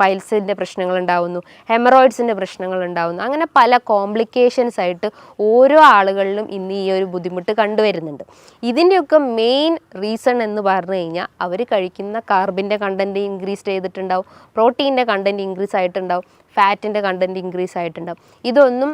പൈൽസിന്റെ പ്രശ്നങ്ങൾ ഉണ്ടാവുന്നു. ഹെമറോയിഡ്സിന്റെ പ്രശ്നങ്ങൾ ഉണ്ടാവുന്നു. അങ്ങനെ പല കോംപ്ലിക്കേഷൻസ് ആയിട്ട് ഓരോ ആളുകളിലും ഇന്ന് ഈ ഒരു ബുദ്ധിമുട്ട് കണ്ടുവരുന്നുണ്ട്. ഇതിന്റെയൊക്കെ മെയിൻ റീസൺ എന്ന് പറഞ്ഞു കഴിഞ്ഞാൽ അവർ കഴിക്കുന്ന കാർബിന്റെ കണ്ടന്റ് ഇൻക്രീസ് ചെയ്തിട്ടുണ്ടാവും പ്രോട്ടീന്റെ കണ്ടന്റ് ഇൻക്രീസ് ആയിട്ടുണ്ടാവും. ഫാറ്റിന്റെ കണ്ടന്റ് ഇൻക്രീസ് ആയിട്ടുണ്ടാവും ഇതൊന്നും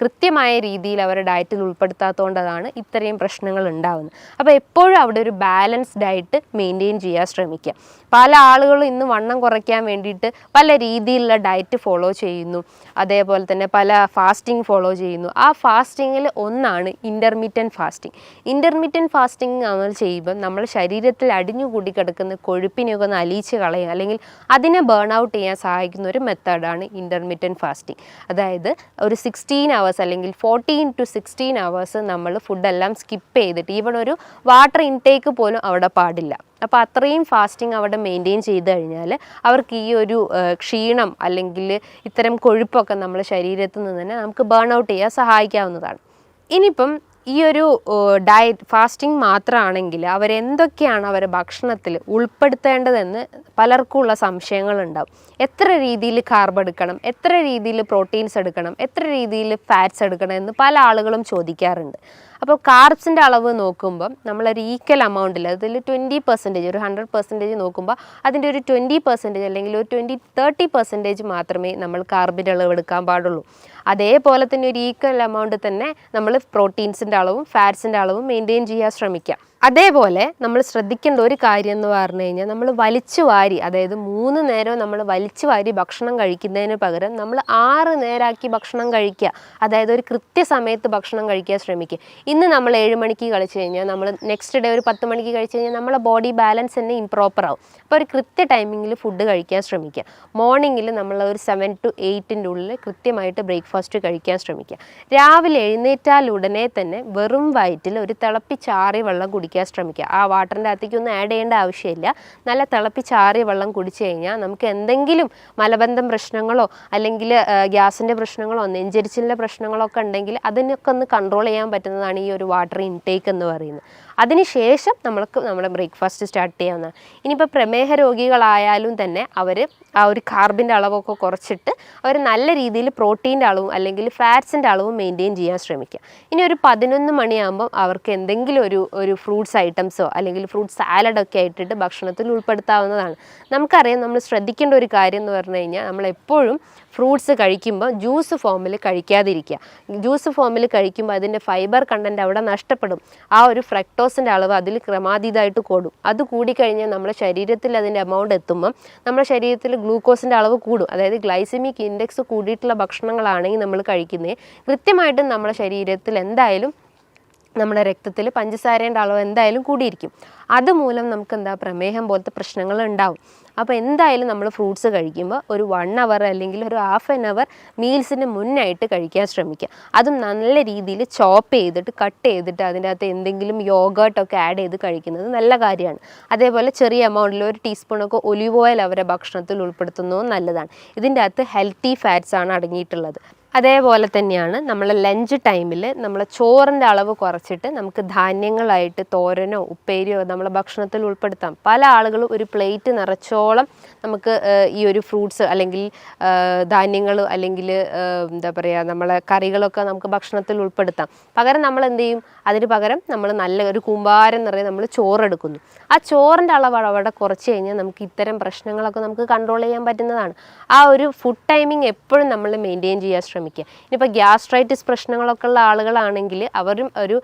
കൃത്യമായ രീതിയിൽ അവരുടെ ഡയറ്റിൽ ഉൾപ്പെടുത്താത്തതുകൊണ്ടതാണ് ഇത്രയും പ്രശ്നങ്ങൾ ഉണ്ടാവുന്നത്. അപ്പോൾ എപ്പോഴും അവിടെ ഒരു ബാലൻസ്ഡ് ഡയറ്റ് മെയിന്റെയിൻ ചെയ്യാൻ ശ്രമിക്കുക. പല ആളുകളും ഇന്ന് വണ്ണം കുറയ്ക്കാൻ വേണ്ടിയിട്ട് പല രീതിയിലുള്ള ഡയറ്റ് ഫോളോ ചെയ്യുന്നു. അതേപോലെ തന്നെ പല ഫാസ്റ്റിംഗ് ഫോളോ ചെയ്യുന്നു. ആ ഫാസ്റ്റിങ്ങിൽ ഒന്നാണ് ഇന്റർമീഡിയന്റ് ഫാസ്റ്റിംഗ്. ഇന്റർമീഡിയന്റ് ഫാസ്റ്റിംഗ് നമ്മൾ ചെയ്യുമ്പോൾ നമ്മൾ ശരീരത്തിൽ അടിഞ്ഞുകൂടി കിടക്കുന്ന കൊഴുപ്പിനെയൊക്കെ ഒന്ന് അലിയിച്ച് കളയുക. അല്ലെങ്കിൽ അതിനെ ബേൺ ഔട്ട് ചെയ്യാൻ സഹായിക്കുന്ന ഒരു മെത്തേഡാണ് ഇന്റർമീഡിയന്റ് ഫാസ്റ്റിംഗ് അതായത് ഒരു സിക്സ്റ്റീൻ അവേഴ്സ് അല്ലെങ്കിൽ ഫോർട്ടീൻ ടു സിക്സ്റ്റീൻ അവേഴ്സ് നമ്മൾ ഫുഡെല്ലാം സ്കിപ്പ് ചെയ്തിട്ട് ഈവൺ ഒരു വാട്ടർ ഇൻടേക്ക് പോലും അവിടെ പാടില്ല. അപ്പോൾ അത്രയും ഫാസ്റ്റിംഗ് അവിടെ മെയിന്റെയിൻ ചെയ്ത് കഴിഞ്ഞാൽ അവർക്ക് ഈ ഒരു ക്ഷീണം അല്ലെങ്കിൽ ഇത്തരം കൊഴുപ്പൊക്കെ നമ്മുടെ ശരീരത്തിൽ നിന്ന് തന്നെ നമുക്ക് ബേൺ ഔട്ട് ചെയ്യാൻ സഹായിക്കാവുന്നതാണ്. ഇനിയിപ്പം ഈ ഒരു ഡയറ്റ് ഫാസ്റ്റിംഗ് മാത്രമാണെങ്കിൽ അവരെന്തൊക്കെയാണ് അവരുടെ ഭക്ഷണത്തിൽ ഉൾപ്പെടുത്തേണ്ടതെന്ന് പലർക്കുമുള്ള സംശയങ്ങളുണ്ടാവും. എത്ര രീതിയിൽ കാർബ് എടുക്കണം എത്ര രീതിയിൽ പ്രോട്ടീൻസ് എടുക്കണം എത്ര രീതിയിൽ ഫാറ്റ്സ് എടുക്കണം എന്ന് പല ആളുകളും ചോദിക്കാറുണ്ട്. അപ്പോൾ കാർബ്സിന്റെ അളവ് നോക്കുമ്പം നമ്മളൊരു ഈക്വൽ അമൗണ്ടിൽ അതിൽ ട്വന്റി പെർസെന്റേജ് ഒരു ഹൺഡ്രഡ് പെർസെന്റേജ് നോക്കുമ്പോൾ അതിന്റെ ഒരു ട്വന്റി പെർസെന്റേജ് അല്ലെങ്കിൽ ഒരു ട്വന്റി തേർട്ടി പെർസെന്റേജ് മാത്രമേ നമ്മൾ കാർബിന്റെ അളവ് എടുക്കാൻ പാടുള്ളൂ. അതേപോലെ തന്നെ ഒരു ഈക്വൽ അമൗണ്ട് തന്നെ നമ്മൾ പ്രോട്ടീൻസിന്റെ അളവും ഫാറ്റ്സിന്റെ അളവും മെയിന്റെയിൻ ചെയ്യാൻ ശ്രമിക്കാം. അതേപോലെ നമ്മൾ ശ്രദ്ധിക്കേണ്ട ഒരു കാര്യം എന്ന് പറഞ്ഞു കഴിഞ്ഞാൽ നമ്മൾ വലിച്ചു വാരി അതായത് മൂന്ന് നേരം നമ്മൾ വലിച്ചു വാരി ഭക്ഷണം കഴിക്കുന്നതിന് പകരം നമ്മൾ ആറ് നേരാക്കി ഭക്ഷണം കഴിക്കുക. അതായത് ഒരു കൃത്യസമയത്ത് ഭക്ഷണം കഴിക്കാൻ ശ്രമിക്കുക. ഇന്ന് നമ്മൾ ഏഴ് മണിക്ക് കഴിച്ചു കഴിഞ്ഞാൽ നമ്മൾ നെക്സ്റ്റ് ഡേ ഒരു പത്ത് മണിക്ക് കഴിച്ചു കഴിഞ്ഞാൽ നമ്മളെ ബോഡി ബാലൻസ് തന്നെ ഇംപ്രോപ്പർ ആവും. അപ്പോൾ ഒരു കൃത്യ ടൈമിങ്ങിൽ ഫുഡ് കഴിക്കാൻ ശ്രമിക്കുക. മോർണിംഗിൽ നമ്മൾ ഒരു സെവൻ ടു എയ്റ്റിന്റെ ഉള്ളിൽ കൃത്യമായിട്ട് ബ്രേക്ക്ഫാസ്റ്റ് കഴിക്കാൻ ശ്രമിക്കുക. രാവിലെ എഴുന്നേറ്റാൽ ഉടനെ തന്നെ വെറും വയറ്റിൽ ഒരു തിളപ്പിച്ചാറിയ വെള്ളം കുടിക്കാൻ ശ്രമിക്കുക. ആ വാട്ടറിന്റെ അകത്തേക്ക് ഒന്നും ആഡ് ചെയ്യേണ്ട ആവശ്യമില്ല. നല്ല തിളപ്പിച്ചാറിയ വെള്ളം കുടിച്ചു കഴിഞ്ഞാൽ നമുക്ക് എന്തെങ്കിലും മലബന്ധം പ്രശ്നങ്ങളോ അല്ലെങ്കിൽ ഗ്യാസിന്റെ പ്രശ്നങ്ങളോ നെഞ്ചരിച്ചിലിന്റെ പ്രശ്നങ്ങളോ ഒക്കെ ഉണ്ടെങ്കിൽ അതിനൊക്കെ ഒന്ന് കൺട്രോൾ ചെയ്യാൻ പറ്റുന്നതാണ് ഈ ഒരു വാട്ടർ ഇൻടേക്ക് എന്ന് പറയുന്നത്. അതിനുശേഷം നമ്മൾക്ക് നമ്മുടെ ബ്രേക്ക്ഫാസ്റ്റ് സ്റ്റാർട്ട് ചെയ്യാവുന്നതാണ്. ഇനിയിപ്പോൾ പ്രമേഹ രോഗികളായാലും തന്നെ അവർ ആ ഒരു കാർബിന്റെ അളവൊക്കെ കുറച്ചിട്ട് അവർ നല്ല രീതിയിൽ പ്രോട്ടീന്റെ അളവും അല്ലെങ്കിൽ ഫാറ്റ്സിന്റെ അളവും മെയിന്റെയിൻ ചെയ്യാൻ ശ്രമിക്കുക. ഇനി ഒരു പതിനൊന്ന് മണിയാകുമ്പോൾ അവർക്ക് എന്തെങ്കിലും ഒരു ഒരു ഫ്രൂട്ട്സ് ഐറ്റംസോ അല്ലെങ്കിൽ ഫ്രൂട്ട് സാലഡൊക്കെ ആയിട്ടിട്ട് ഭക്ഷണത്തിൽ ഉൾപ്പെടുത്താവുന്നതാണ്. നമുക്കറിയാം നമ്മൾ ശ്രദ്ധിക്കേണ്ട ഒരു കാര്യം എന്ന് പറഞ്ഞു കഴിഞ്ഞാൽ നമ്മളെപ്പോഴും ഫ്രൂട്ട്സ് കഴിക്കുമ്പോൾ ജ്യൂസ് ഫോമിൽ കഴിക്കാതിരിക്കുക. ജ്യൂസ് ഫോമിൽ കഴിക്കുമ്പോൾ അതിന്റെ ഫൈബർ കണ്ടന്റ് അവിടെ നഷ്ടപ്പെടും. ആ ഒരു ഫ്രക്ടോസിന്റെ അളവ് അതിൽ ക്രമാതീതമായിട്ട് കൂടും. അത് കൂടിക്കഴിഞ്ഞാൽ നമ്മുടെ ശരീരത്തിൽ അതിന്റെ എമൗണ്ട് എത്തുമ്പം നമ്മുടെ ശരീരത്തിൽ ഗ്ലൂക്കോസിന്റെ അളവ് കൂടും. അതായത് ഗ്ലൈസമിക് ഇൻഡെക്സ് കൂടിയിട്ടുള്ള ഭക്ഷണങ്ങളാണെങ്കിൽ നമ്മൾ കഴിക്കുന്നത് കൃത്യമായിട്ടും നമ്മുടെ ശരീരത്തിൽ എന്തായാലും നമ്മുടെ രക്തത്തിൽ പഞ്ചസാരേന്റെ അളവ് എന്തായാലും കൂടിയിരിക്കും. അതുമൂലം നമുക്ക് എന്താ പ്രമേഹം പോലത്തെ പ്രശ്നങ്ങൾ ഉണ്ടാവും. അപ്പോൾ എന്തായാലും നമ്മൾ ഫ്രൂട്ട്സ് കഴിക്കുമ്പോൾ ഒരു വൺ അവർ അല്ലെങ്കിൽ ഒരു ഹാഫ് ആൻ അവർ മീൽസിന് മുന്നായിട്ട് കഴിക്കാൻ ശ്രമിക്കുക. അതും നല്ല രീതിയിൽ ചോപ്പ് ചെയ്തിട്ട് കട്ട് ചെയ്തിട്ട് അതിന്റെ അകത്ത് എന്തെങ്കിലും യോഗേർട്ടൊക്കെ ആഡ് ചെയ്ത് കഴിക്കുന്നത് നല്ല കാര്യമാണ്. അതേപോലെ ചെറിയ എമൗണ്ടിൽ ഒരു ടീസ്പൂണൊക്കെ ഒലിവ് ഓയിൽ അവരെ ഭക്ഷണത്തിൽ ഉൾപ്പെടുത്തുന്നതും നല്ലതാണ്. ഇതിന്റെ അകത്ത് ഹെൽത്തി ഫാറ്റ്സ് ആണ് അടങ്ങിയിട്ടുള്ളത്. അതേപോലെ തന്നെയാണ് നമ്മൾ ലഞ്ച് ടൈമിൽ നമ്മൾ ചോറിന്റെ അളവ് കുറച്ചിട്ട് നമുക്ക് ധാന്യങ്ങളായിട്ട് തോരനോ ഉപ്പേരിയോ നമ്മളെ ഭക്ഷണത്തിൽ ഉൾപ്പെടുത്താം. പല ആളുകളും ഒരു പ്ലേറ്റ് നിറച്ചോളം നമുക്ക് ഈ ഒരു ഫ്രൂട്ട്സ് അല്ലെങ്കിൽ ധാന്യങ്ങൾ അല്ലെങ്കിൽ എന്താ പറയുക നമ്മളെ കറികളൊക്കെ നമുക്ക് ഭക്ഷണത്തിൽ ഉൾപ്പെടുത്താം. പകരം നമ്മൾ എന്ത് ചെയ്യും? അതിന് പകരം നമ്മൾ നല്ല ഒരു കൂമ്പാരം നിറയെ നമ്മൾ ചോറെടുക്കുന്നു. ആ ചോറിന്റെ അളവ് അവിടെ കുറച്ച് കഴിഞ്ഞാൽ നമുക്ക് ഇത്തരം പ്രശ്നങ്ങളൊക്കെ നമുക്ക് കൺട്രോൾ ചെയ്യാൻ പറ്റുന്നതാണ്. ആ ഒരു ഫുഡ് ടൈമിംഗ് എപ്പോഴും നമ്മൾ മെയിന്റെയിൻ ചെയ്യാൻ ശ്രമിക്കുക ശ്രമിക്കുക. ഇനിയിപ്പോൾ ഗ്യാസ്ട്രൈറ്റിസ് പ്രശ്നങ്ങളൊക്കെ ഉള്ള ആളുകളാണെങ്കിൽ അവരും ഒരു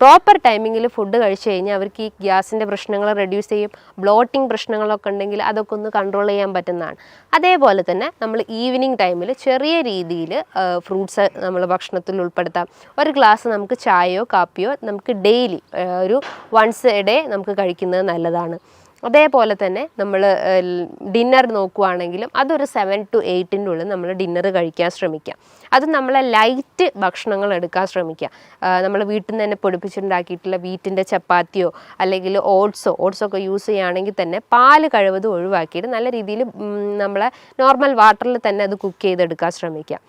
പ്രോപ്പർ ടൈമിങ്ങിൽ ഫുഡ് കഴിച്ചു കഴിഞ്ഞാൽ അവർക്ക് ഈ ഗ്യാസിന്റെ പ്രശ്നങ്ങൾ റെഡ്യൂസ് ചെയ്യും ബ്ലോട്ടിംഗ് പ്രശ്നങ്ങളൊക്കെ ഉണ്ടെങ്കിൽ അതൊക്കെ ഒന്ന് കൺട്രോൾ ചെയ്യാൻ പറ്റുന്നതാണ്. അതേപോലെ തന്നെ നമ്മൾ ഈവനിങ് ടൈമിൽ ചെറിയ രീതിയിൽ ഫ്രൂട്ട്സ് നമ്മൾ ഭക്ഷണത്തിൽ ഉൾപ്പെടുത്താം. ഒരു ഗ്ലാസ് നമുക്ക് ചായയോ കാപ്പിയോ നമുക്ക് ഡെയിലി ഒരു വൺസ് എ ഡേ നമുക്ക് കഴിക്കുന്നത് നല്ലതാണ്. അതേപോലെ തന്നെ നമ്മൾ ഡിന്നർ നോക്കുവാണെങ്കിലും അതൊരു സെവൻ ടു എയ്റ്റിന്റെ ഉള്ളിൽ നമ്മൾ ഡിന്നർ കഴിക്കാൻ ശ്രമിക്കുക അത് നമ്മളെ ലൈറ്റ് ഭക്ഷണങ്ങൾ എടുക്കാൻ ശ്രമിക്കുക നമ്മൾ വീട്ടിൽ നിന്ന് തന്നെ പൊടിപ്പിച്ചുണ്ടാക്കിയിട്ടുള്ള വീറ്റിന്റെ ചപ്പാത്തിയോ അല്ലെങ്കിൽ ഓട്സോ ഓട്സോ ഒക്കെ യൂസ് ചെയ്യുകയാണെങ്കിൽ തന്നെ പാൽ കഴിവതും ഒഴിവാക്കിയിട്ട് നല്ല രീതിയിൽ നമ്മളെ നോർമൽ വാട്ടറിൽ തന്നെ അത് കുക്ക് ചെയ്തെടുക്കാൻ ശ്രമിക്കുക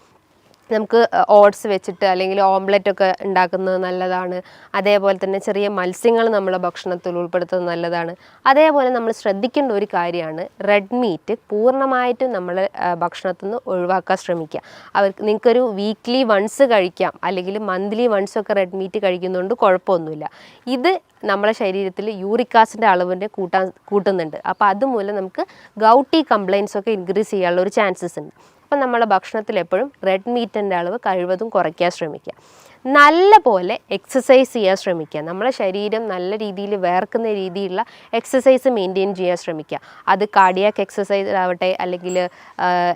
നമുക്ക് ഓട്സ് വെച്ചിട്ട് അല്ലെങ്കിൽ ഓംലെറ്റ് ഒക്കെ ഉണ്ടാക്കുന്നത് നല്ലതാണ്. അതേപോലെ തന്നെ ചെറിയ മത്സ്യങ്ങൾ നമ്മുടെ ഭക്ഷണത്തിൽ ഉൾപ്പെടുത്തുന്നത് നല്ലതാണ്. അതേപോലെ നമ്മൾ ശ്രദ്ധിക്കേണ്ട ഒരു കാര്യമാണ് റെഡ് മീറ്റ് പൂർണമായിട്ടും നമ്മൾ ഭക്ഷണത്തിൽ നിന്ന് ഒഴിവാക്കാൻ ശ്രമിക്കുക. അവർക്ക് നിങ്ങൾക്കൊരു വീക്ക്ലി വൺസ് കഴിക്കാം അല്ലെങ്കിൽ മന്ത്ലി വൺസ് ഒക്കെ റെഡ് മീറ്റ് കഴിക്കുന്നതുകൊണ്ട് കുഴപ്പമൊന്നുമില്ല. ഇത് നമ്മുടെ ശരീരത്തിൽ യൂറിക് ആസിഡിന്റെ അളവിന്റെ കൂട്ടാൻ കൂട്ടുന്നുണ്ട്. അപ്പോൾ അതുമൂലം നമുക്ക് ഗൗട്ടി കംപ്ലയിൻസ് ഒക്കെ ഇൻക്രീസ് ചെയ്യാനുള്ള ഒരു ചാൻസസ് ഉണ്ട്. അപ്പം നമ്മുടെ ഭക്ഷണത്തിൽ എപ്പോഴും റെഡ് മീറ്റിന്റെ അളവ് കഴിവതും കുറയ്ക്കാൻ ശ്രമിക്കുക. നല്ല പോലെ എക്സസൈസ് ചെയ്യാൻ ശ്രമിക്കുക. നമ്മളെ ശരീരം നല്ല രീതിയിൽ വേർക്കുന്ന രീതിയിലുള്ള എക്സസൈസ് മെയിന്റെയിൻ ചെയ്യാൻ ശ്രമിക്കുക. അത് കാർഡിയാക്ക് എക്സസൈസ് ആവട്ടെ അല്ലെങ്കിൽ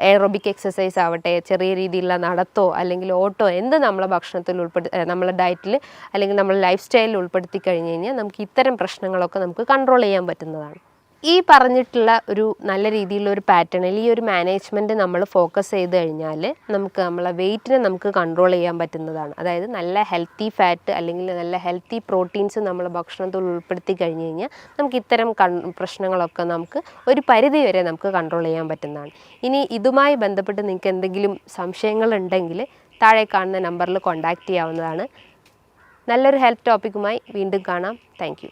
എയറോബിക് എക്സസൈസ് ആവട്ടെ ചെറിയ രീതിയിലുള്ള നടത്തോ അല്ലെങ്കിൽ ഓട്ടോ എന്ത് നമ്മളെ ഭക്ഷണത്തിൽ ഉൾപ്പെടുത്തി നമ്മളെ ഡയറ്റിൽ അല്ലെങ്കിൽ നമ്മളെ ലൈഫ് സ്റ്റൈലിൽ ഉൾപ്പെടുത്തി കഴിഞ്ഞ് കഴിഞ്ഞാൽ നമുക്ക് ഇത്തരം പ്രശ്നങ്ങളൊക്കെ നമുക്ക് കൺട്രോൾ ചെയ്യാൻ പറ്റുന്നതാണ്. ഈ പറഞ്ഞിട്ടുള്ള ഒരു നല്ല രീതിയിലുള്ള ഒരു പാറ്റേണിൽ ഈ ഒരു മാനേജ്മെന്റ് നമ്മൾ ഫോക്കസ് ചെയ്ത് കഴിഞ്ഞാൽ നമുക്ക് നമ്മളെ വെയിറ്റിനെ നമുക്ക് കൺട്രോൾ ചെയ്യാൻ പറ്റുന്നതാണ്. അതായത് നല്ല ഹെൽത്തി ഫാറ്റ് അല്ലെങ്കിൽ നല്ല ഹെൽത്തി പ്രോട്ടീൻസ് നമ്മൾ ഭക്ഷണത്തിൽ ഉൾപ്പെടുത്തി കഴിഞ്ഞ് കഴിഞ്ഞാൽ നമുക്ക് ഇത്തരം പ്രശ്നങ്ങളൊക്കെ നമുക്ക് ഒരു പരിധി വരെ നമുക്ക് കൺട്രോൾ ചെയ്യാൻ പറ്റുന്നതാണ്. ഇനി ഇതുമായി ബന്ധപ്പെട്ട് നിങ്ങൾക്ക് എന്തെങ്കിലും സംശയങ്ങളുണ്ടെങ്കിൽ താഴെ കാണുന്ന നമ്പറിൽ കോൺടാക്റ്റ് ചെയ്യാവുന്നതാണ്. നല്ലൊരു ഹെൽത്ത് ടോപ്പിക്കുമായി വീണ്ടും കാണാം. താങ്ക്